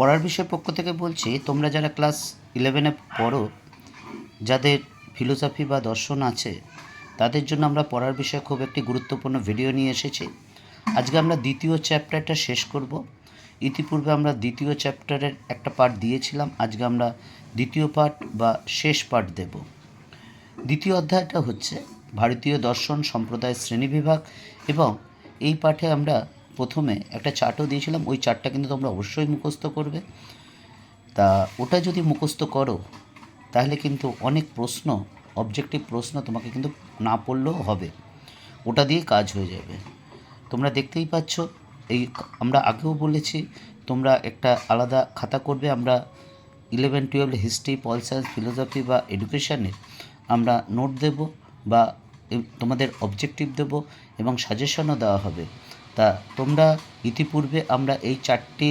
পড়ার বিষয় পক্ষ থেকে বলছি, তোমরা যারা ক্লাস ইলেভেনে পড়ো, যাদের ফিলোসফি বা দর্শন আছে, তাদের জন্য আমরা পড়ার বিষয়ে খুব একটি গুরুত্বপূর্ণ ভিডিও নিয়ে এসেছি। আজকে আমরা দ্বিতীয় চ্যাপ্টারটা শেষ করব। ইতিপূর্বে আমরা দ্বিতীয় চ্যাপ্টারের একটা পার্ট দিয়েছিলাম, আজকে আমরা দ্বিতীয় পার্ট বা শেষ পার্ট দেব। দ্বিতীয় অধ্যায়টা হচ্ছে, ভারতীয় দর্শন সম্প্রদায় শ্রেণীবিভাগ এবং এই পাঠে আমরা প্রথমে একটা চার্টও দিয়েছিলাম, ওই চার্টটা কিন্তু তোমরা অবশ্যই মুখস্থ করবে। তা ওটা যদি মুখস্থ করো, তাহলে কিন্তু অনেক প্রশ্ন অবজেক্টিভ প্রশ্ন তোমাকে কিন্তু না পড়লেও হবে। ওটা দিয়ে কাজ হয়ে যাবে। তোমরা দেখতেই পাচ্ছ, এই আমরা আগেও বলেছি, তোমরা একটা আলাদা খাতা করবে, আমরা eleven twelve history pol science philosophy বা এডুকেশানের আমরা নোট দেব বা তোমাদের অবজেক্টিভ দেব এবং সাজেশনও দেওয়া হবে। তা তোমরা ইতিপূর্বে আমরা এই চারটি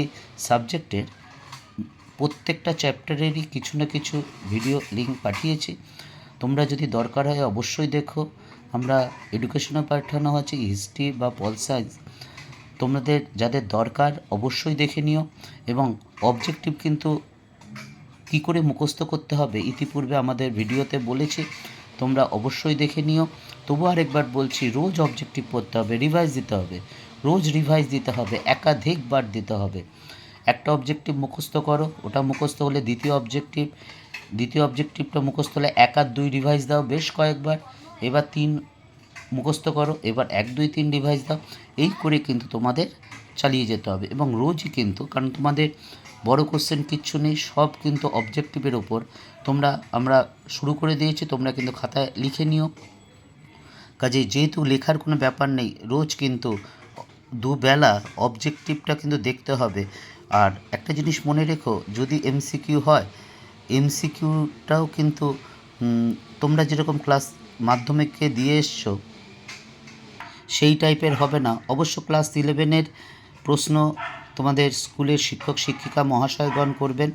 সাবজেক্টের প্রত্যেকটা চ্যাপ্টারেরই কিছু না কিছু ভিডিও লিঙ্ক পাঠিয়েছি। তোমরা যদি দরকার হয় অবশ্যই দেখো। আমরা এডুকেশনও পাঠানো আছে, হিস্ট্রি বা পল সায়েন্স তোমাদের যাদের দরকার অবশ্যই দেখে নিও এবং অবজেক্টিভ কিন্তু কি করে মুখস্থ করতে হবে ইতিপূর্বে আমাদের ভিডিওতে বলেছি। তোমরা অবশ্যই দেখে নিও। তবু আরেকবার বলছি, রোজ অবজেক্টিভ পড়তে হবে, রিভাইজ দিতে হবে। রোজ রিভাইজ দিতে হবে একাধিকবার দিতে হবে। একটা অবজেক্টিভ মুখস্থ করো, ওটা মুখস্থ হলে দ্বিতীয় অবজেক্টিভ দ্বিতীয় অবজেক্টিভটা মুখস্থ হলে এক আর দুই রিভাইজ দাও বেশ কয়েকবার, এবার তিন মুখস্থ করো, এবার এক, দুই, তিন রিভাইজ দাও, এই করে কিন্তু তোমাদের চালিয়ে যেতে হবে। এবং রোজই কিন্তু, কারণ তোমাদের বড় কোশ্চেন কিচ্ছু নেই, সব কিন্তু অবজেক্টিভের ওপর। তোমরা, আমরা শুরু করে দিয়েছি, তোমরা কিন্তু খাতায় লিখে নিও। কাজে যেহেতু লেখার কোনো ব্যাপার নেই, রোজ কিন্তু দুবেলা অবজেক্টিভটা কিন্তু দেখতে হবে। আর একটা জিনিস মনে রেখো, যদি এমসিকিউ হয় এমসিকিউটাও কিন্তু তোমরা যেরকম ক্লাস মাধ্যমিককে দিয়ে এসছো, সেই টাইপের হবে না। অবশ্য ক্লাস ইলেভেনের প্রশ্ন তোমাদের স্কুলের শিক্ষক, শিক্ষিকা, মহাশয়গণ করবেন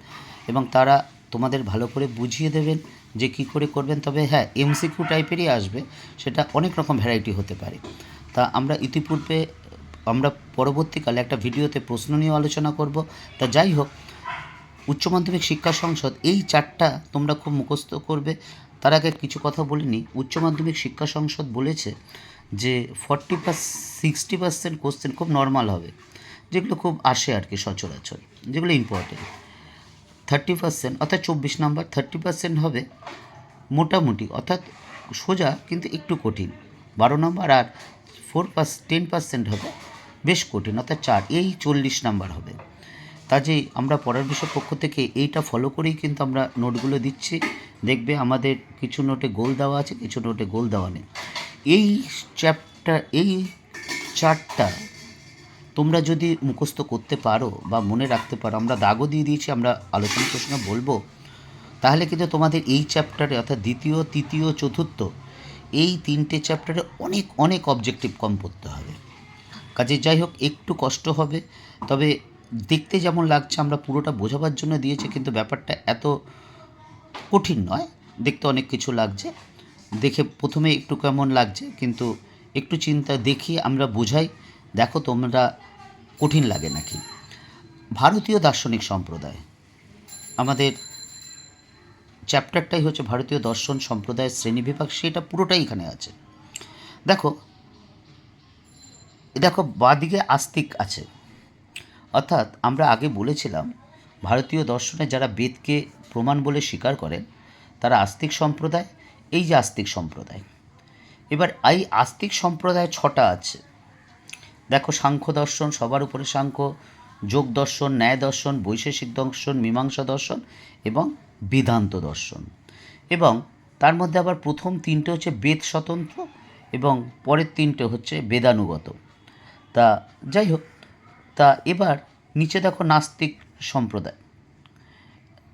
এবং তারা তোমাদের ভালো করে বুঝিয়ে দেবেন যে কী করে করবেন। তবে হ্যাঁ এমসিকিউ টাইপেরই আসবে, সেটা অনেক রকম ভ্যারাইটি হতে পারে। তা আমরা ইতিপূর্বে আমরা পরবর্তীকালে একটা ভিডিওতে প্রশ্ন নিয়ে আলোচনা করব। তা যাই হোক, উচ্চ মাধ্যমিক শিক্ষা সংসদ এই চারটা তোমরা খুব মুখস্থ করবে। তার আগে কিছু কথা বলিনি। উচ্চ মাধ্যমিক শিক্ষা সংসদ বলেছে যে forty per sixty percent question খুব নর্মাল হবে, যেগুলো খুব আসে আর কি সচরাচর, যেগুলো ইম্পর্টেন্ট থার্টি পার্সেন্ট, অর্থাৎ চব্বিশ নাম্বার, থার্টি পার্সেন্ট হবে মোটামুটি, অর্থাৎ সোজা কিন্তু একটু কঠিন। বারো নম্বর আর ফোর পার্স টেন পার্সেন্ট হবে বেশ কঠিন, অর্থাৎ চার, এই চল্লিশ নাম্বার হবে। কাজেই আমরা পড়ার বিষয় পক্ষ থেকে এইটা ফলো করেই কিন্তু আমরা নোটগুলো দিচ্ছি। দেখবে আমাদের কিছু নোটে গোল দেওয়া আছে, কিছু নোটে গোল দেওয়া নেই। এই চ্যাপ্টার এই চারটা তোমরা যদি মুখস্থ করতে পারো বা মনে রাখতে পারো, আমরা দাগও দিয়ে দিয়েছি, আমরা আলোচনা প্রশ্ন বলব, তাহলে কিন্তু তোমাদের এই চ্যাপ্টারে অর্থাৎ দ্বিতীয়, তৃতীয়, চতুর্থ, এই তিনটে চ্যাপ্টারে অনেক অনেক অবজেক্টিভ কম পড়তে হবে। কাজে যাই হোক, একটু কষ্ট হবে। তবে দেখতে যেমন লাগছে, আমরা পুরোটা বোঝাবার জন্য দিয়েছি, কিন্তু ব্যাপারটা এত কঠিন নয়। দেখতে অনেক কিছু লাগছে। দেখে প্রথমে একটু কেমন লাগছে, কিন্তু একটু চিন্তা দেখি, আমরা বোঝাই, দেখো তোমরা কঠিন লাগে নাকি। ভারতীয় দার্শনিক সম্প্রদায়। আমাদের চ্যাপ্টারটাই হচ্ছে ভারতীয় দর্শন সম্প্রদায়ের শ্রেণীবিভাগ, সেটা পুরোটাই এখানে আছে। দেখো দেখো বাদিকে আস্তিক আছে। অর্থাৎ আমরা আগে বলেছিলাম, ভারতীয় দর্শনে যারা বেদকে প্রমাণ বলে স্বীকার করেন, তারা আস্তিক সম্প্রদায়, এই যে আস্তিক সম্প্রদায়। এবার এই আস্তিক সম্প্রদায় ছটা আছে। দেখো, সাংখ্য দর্শন, সবার উপরে সাংখ্য, যোগ দর্শন, ন্যায় দর্শন, বৈশেষিক দর্শন, মীমাংসা দর্শন এবং বেদান্ত দর্শন। এবং তার মধ্যে আবার প্রথম তিনটে হচ্ছে বেদ স্বতন্ত্র এবং পরের তিনটে হচ্ছে বেদানুগত। তা যাই হোক, তা এবার নিচে দেখো নাস্তিক সম্প্রদায়।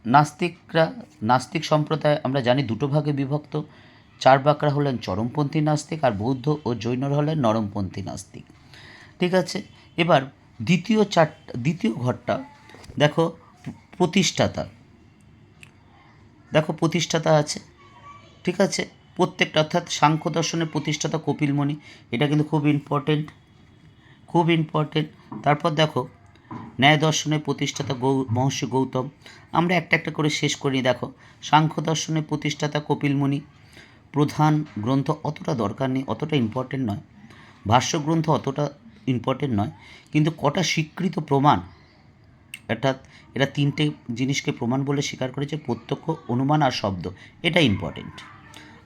নাস্তিকরা, নাস্তিক সম্প্রদায় আমরা জানি দুটো ভাগে বিভক্ত। চার বাকরা হলেন চরমপন্থী নাস্তিক আর বৌদ্ধ ও জৈনরা হলেন নরমপন্থী নাস্তিক। ঠিক আছে? এবার দ্বিতীয় চার, দ্বিতীয় ঘরটা, দেখো প্রতিষ্ঠাতা। দেখো প্রতিষ্ঠাতা আছে। ঠিক আছে? প্রত্যেকটা, অর্থাৎ সাংখ্য দর্শনের প্রতিষ্ঠাতা কপিলমণি। এটা কিন্তু খুব ইম্পর্টেন্ট খুব ইম্পর্টেন্ট তারপর দেখো, ন্যায় দর্শনের প্রতিষ্ঠাতা গৌ, মহর্ষি গৌতম। আমরা একটা একটা করে শেষ করি দেখো, সাংখ্য দর্শনের প্রতিষ্ঠাতা কপিল মুনি প্রধান গ্রন্থ অতটা দরকার নেই, অতটা ইম্পর্টেন্ট নয়। ভাষ্য গ্রন্থ অতটা ইম্পর্টেন্ট নয়। কিন্তু কটা স্বীকৃত প্রমাণ, অর্থাৎ এরা তিনটে জিনিসকে প্রমাণ বলে স্বীকার করেছে, প্রত্যক্ষ, অনুমান আর শব্দ, এটা ইম্পর্টেন্ট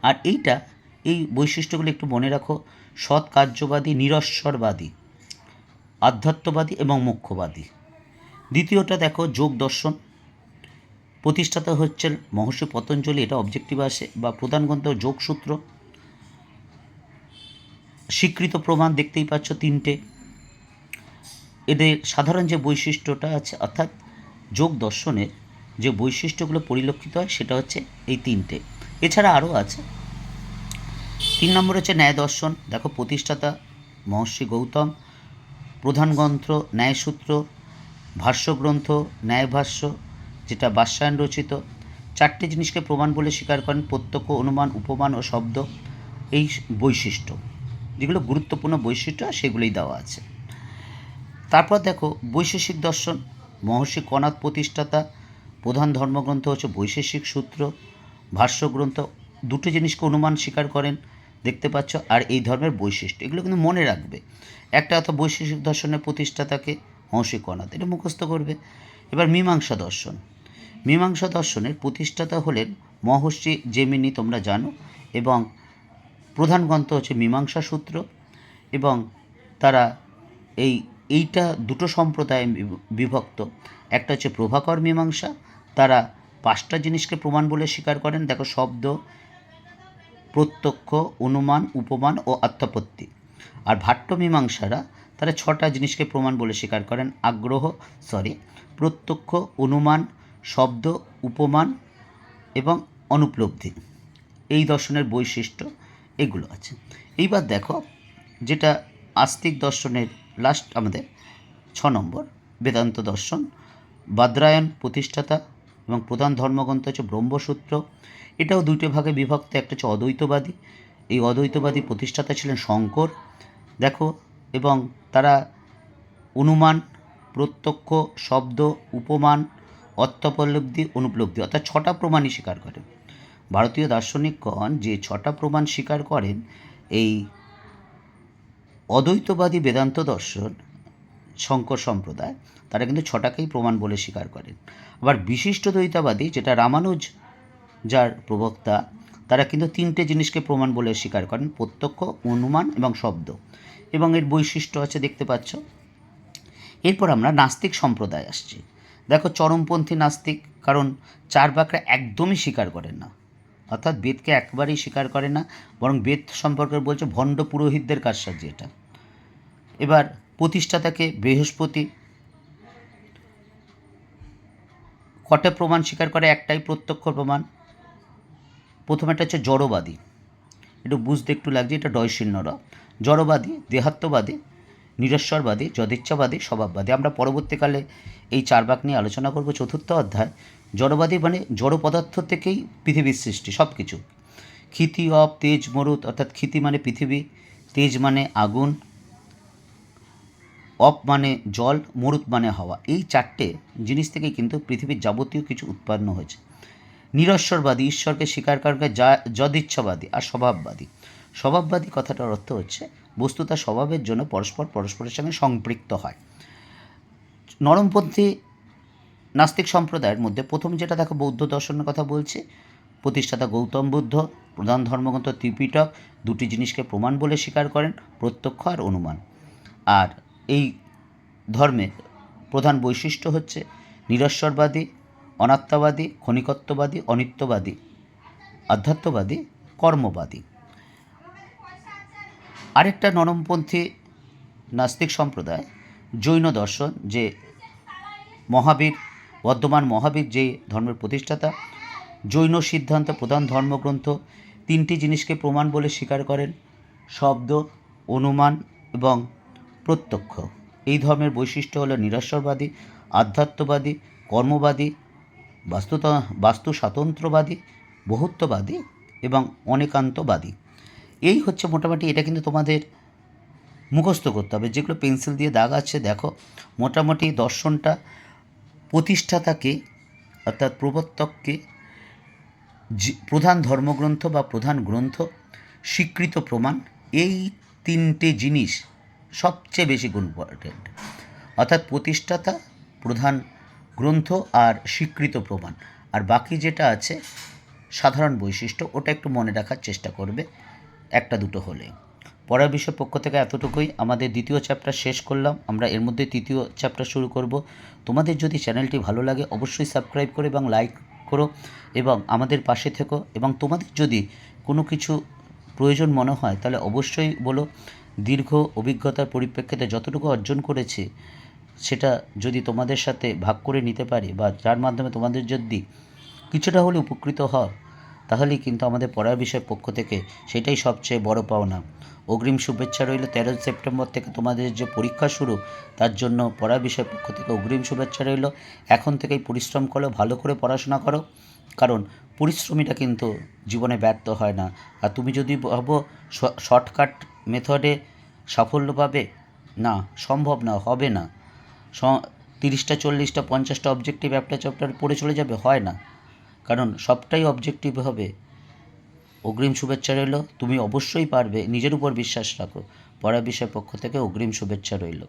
আর এইটা, এই বৈশিষ্ট্যগুলো একটু মনে রাখো। সৎ কার্যবাদী নিরস্বরবাদী আধ্যাত্মবাদী এবং মোক্ষবাদী দ্বিতীয়টা দেখো, যোগ দর্শন। প্রতিষ্ঠাতা হচ্ছেন মহর্ষি পতঞ্জলি। এটা অবজেক্টিভ আসে বা প্রধান গ্রন্থ যোগসূত্র। স্বীকৃত প্রমাণ দেখতেই পাচ্ছ তিনটে। এদের সাধারণ যে বৈশিষ্ট্যটা আছে, অর্থাৎ যোগ দর্শনের যে বৈশিষ্ট্যগুলো পরিলক্ষিত হয়, সেটা হচ্ছে এই তিনটে। এছাড়া আরও আছে। তিন নম্বর হচ্ছে ন্যায় দর্শন। দেখো, প্রতিষ্ঠাতা মহর্ষি গৌতম। প্রধান গ্রন্থ ন্যায়সূত্র, ভাষ্যগ্রন্থ, ন্যায়ভাষ্য, যেটা বাসায়ন রচিত, চারটে জিনিসকে প্রমাণ বলে স্বীকার করেন প্রত্যক্ষ, অনুমান, উপমান ও শব্দ, এই বৈশিষ্ট্য। যেগুলো গুরুত্বপূর্ণ বৈশিষ্ট্য, সেগুলোই দেওয়া আছে। তারপর দেখো, বৈশেষিক দর্শন, মহর্ষি কনাথ প্রতিষ্ঠাতা, প্রধান ধর্মগ্রন্থ হচ্ছে বৈশেষিক সূত্র, ভাষ্যগ্রন্থ, দুটো জিনিসকে অনুমান স্বীকার করেন দেখতে পাচ্ছ, আর এই ধর্মের বৈশিষ্ট্য, এগুলো কিন্তু মনে রাখবে। একটা অর্থ বৈশিষ্ট্য দর্শনের প্রতিষ্ঠাতাকে মহর্ষি কনাথ এটা মুখস্থ করবে। এবার মীমাংসা দর্শন। মীমাংসা দর্শনের প্রতিষ্ঠাতা হলেন মহর্ষি জেমিনি, তোমরা জানো, এবং প্রধান গ্রন্থ হচ্ছে মীমাংসা সূত্র, এবং তারা এই, এইটা দুটো সম্প্রদায়ে বিভ- বিভক্ত। একটা হচ্ছে প্রভাকর মীমাংসা, তারা পাঁচটা জিনিসকে প্রমাণ বলে স্বীকার করেন। দেখো, শব্দ প্রত্যক্ষ, অনুমান, উপমান ও আত্মপত্তি। আর ভাট্ট মীমাংসারা তারা ছটা জিনিসকে প্রমাণ বলে স্বীকার করেন। আগ্রহ সরি প্রত্যক্ষ, অনুমান, শব্দ, উপমান এবং অনুপলব্ধি। এই দর্শনের বৈশিষ্ট্য এগুলো আছে। এইবার দেখো, যেটা আস্তিক দর্শনের লাস্ট আমাদের ছ নম্বর, বেদান্ত দর্শন বাদ্রায়ণ প্রতিষ্ঠাতা এবং প্রধান ধর্মগ্রন্থ হচ্ছে ব্রহ্মসূত্র। এটাও দুইটো ভাগে বিভক্ত, একটা হচ্ছে অদ্বৈতবাদী। এই অদ্বৈতবাদী প্রতিষ্ঠাতা ছিলেন শঙ্কর, দেখো, এবং তারা অনুমান, প্রত্যক্ষ, শব্দ, উপমান অর্থোপলব্ধি অনুপলব্ধি, অর্থাৎ ছটা প্রমাণই স্বীকার করে। ভারতীয় দার্শনিকগণ যে ছটা প্রমাণ স্বীকার করেন, এই অদ্বৈতবাদী বেদান্ত দর্শন শঙ্কর সম্প্রদায়, তারা কিন্তু ছটাকেই প্রমাণ বলে স্বীকার করেন। আবার বিশিষ্ট দ্বৈতাবাদী যেটা রামানুজ, যার প্রবক্তা, তারা কিন্তু তিনটে জিনিসকে প্রমাণ বলে স্বীকার করেন, প্রত্যক্ষ, অনুমান এবং শব্দ। এবং এর বৈশিষ্ট্য আছে, দেখতে পাচ্ছ। এরপর আমরা নাস্তিক সম্প্রদায় আসছি। দেখো, চরমপন্থী নাস্তিক, কারণ চার বাকরা একদমই স্বীকার করেন না। অর্থাৎ বেদকে একবারেই স্বীকার করে না, বরং বেদ সম্পর্কে বলছে, ভণ্ড পুরোহিতদের কারসাজি এটা। এবার প্রতিষ্ঠাতাকে বৃহস্পতি। কটা প্রমাণ স্বীকার করে একটাই প্রত্যক্ষ প্রমাণ। প্রথম একটা হচ্ছে জড়বাদী। একটু বুঝতে একটু লাগছে, এটা ডয়শিন্যরা জড়বাদী, দেহাত্মবাদী, নিরস্বরবাদী, যদিচ্ছাবাদী, স্বভাববাদী। আমরা পরবর্তীকালে এই চার বাক নিয়ে আলোচনা করব চতুর্থ অধ্যায়। জড়বাদী মানে জড় পদার্থ থেকেই পৃথিবীর সৃষ্টি সব কিছু ক্ষিতি, অপ, তেজ, মরুত, অর্থাৎ ক্ষিতি মানে পৃথিবী, তেজ মানে আগুন অপ মানে জল, মরুত মানে হাওয়া। এই চারটে জিনিস থেকে কিন্তু পৃথিবীর যাবতীয় কিছু উৎপন্ন হয়েছে। নিরস্বরবাদী ঈশ্বরকে স্বীকার করবে, যা, যদিচ্ছাবাদী আর স্বভাববাদী। স্বভাববাদী কথাটার অর্থ হচ্ছে, বস্তু তার স্বভাবের জন্য পরস্পর পরস্পরের সঙ্গে সম্পৃক্ত হয়। নরমপন্থী নাস্তিক সম্প্রদায়ের মধ্যে প্রথম যেটা দেখো, বৌদ্ধ দর্শনের কথা বলছে। প্রতিষ্ঠাতা গৌতম বুদ্ধ, প্রধান ধর্মগ্রন্থ ত্রিপিটক, দুটি জিনিসকে প্রমাণ বলে স্বীকার করেন, প্রত্যক্ষ আর অনুমান। আর এই ধর্মের প্রধান বৈশিষ্ট্য হচ্ছে নিরস্বরবাদী অনাত্মাবাদী, ক্ষণিকত্ববাদী, অনিত্যবাদী, আধ্যাত্মবাদী, কর্মবাদী। আরেকটা নরমপন্থী নাস্তিক সম্প্রদায়, জৈন দর্শন, যে মহাবীর, বর্ধমান মহাবীর যে ধর্মের প্রতিষ্ঠাতা, জৈন সিদ্ধান্ত, প্রধান ধর্মগ্রন্থ, তিনটি জিনিসকে প্রমাণ বলে স্বীকার করেন, শব্দ, অনুমান এবং প্রত্যক্ষ। এই ধর্মের বৈশিষ্ট্য হলো নিরস্বরবাদী আধ্যাত্মবাদী, কর্মবাদী, বাস্তুত বাস্তু স্বাতন্ত্র্যবাদী বহুত্ববাদী এবং অনেকান্তবাদী। এই হচ্ছে মোটামুটি এটা কিন্তু তোমাদের মুখস্থ করতে হবে। যেগুলো পেন্সিল দিয়ে দাগ আছে, দেখো। মোটামুটি দর্শনটা প্রতিষ্ঠাতাকে অর্থাৎ প্রবর্তককে প্রধান ধর্মগ্রন্থ বা প্রধান গ্রন্থ স্বীকৃত প্রমাণ। এই তিনটে জিনিস সবচেয়ে বেশি ইম্পর্টেন্ট অর্থাৎ প্রতিষ্ঠাতা, প্রধান গ্রন্থ আর স্বীকৃত প্রমাণ। আর বাকি যেটা আছে, সাধারণ বৈশিষ্ট্য, ওটা একটু মনে রাখার চেষ্টা করবে, একটা দুটো হলে পড়ার বিষয় পক্ষ থেকে এতটুকুই। আমাদের দ্বিতীয় চ্যাপ্টার শেষ করলাম। আমরা এর মধ্যে তৃতীয় চ্যাপ্টার শুরু করব। তোমাদের যদি চ্যানেলটি ভালো লাগে, অবশ্যই সাবস্ক্রাইব করো এবং লাইক করো এবং আমাদের পাশে থেকো। এবং তোমাদের যদি কোনো কিছু প্রয়োজন মনে হয়, তাহলে অবশ্যই বলো। দীর্ঘ অভিজ্ঞতার পরিপ্রেক্ষিতে যতটুকু অর্জন করেছে, সেটা যদি তোমাদের সাথে ভাগ করে নিতে পারি বা যার মাধ্যমে তোমাদের যদি কিছুটা হলে উপকৃত হও, তাহলেই কিন্তু আমাদের পড়ার বিষয়ের পক্ষ থেকে সেটাই সবচেয়ে বড় পাওনা। অগ্রিম শুভেচ্ছা রইল তেরো সেপ্টেম্বর থেকে তোমাদের যে পরীক্ষা শুরু, তার জন্য পড়ার বিষয়ের পক্ষ থেকে অগ্রিম শুভেচ্ছা রইল। এখন থেকেই পরিশ্রম করো, ভালো করে পড়াশোনা করো। কারণ পরিশ্রমীটা কিন্তু জীবনে ব্যর্থ হয় না। আর তুমি যদি ভাবো শর্টকাট মেথডে সাফল্য পাবে? না, সম্ভব না, হবে না। তিরিশটা, চল্লিশটা, পঞ্চাশটা অবজেক্টিভ একটা চ্যাপ্টার পড়ে চলে যাবে, হয় না। কারণ সবটাই অবজেক্টিভ হবে। অগ্রিম শুভেচ্ছা রইল। তুমি অবশ্যই পারবে। নিজের উপর বিশ্বাস রাখো। পড়ার বিষয়ের পক্ষ থেকে অগ্রিম শুভেচ্ছা রইল।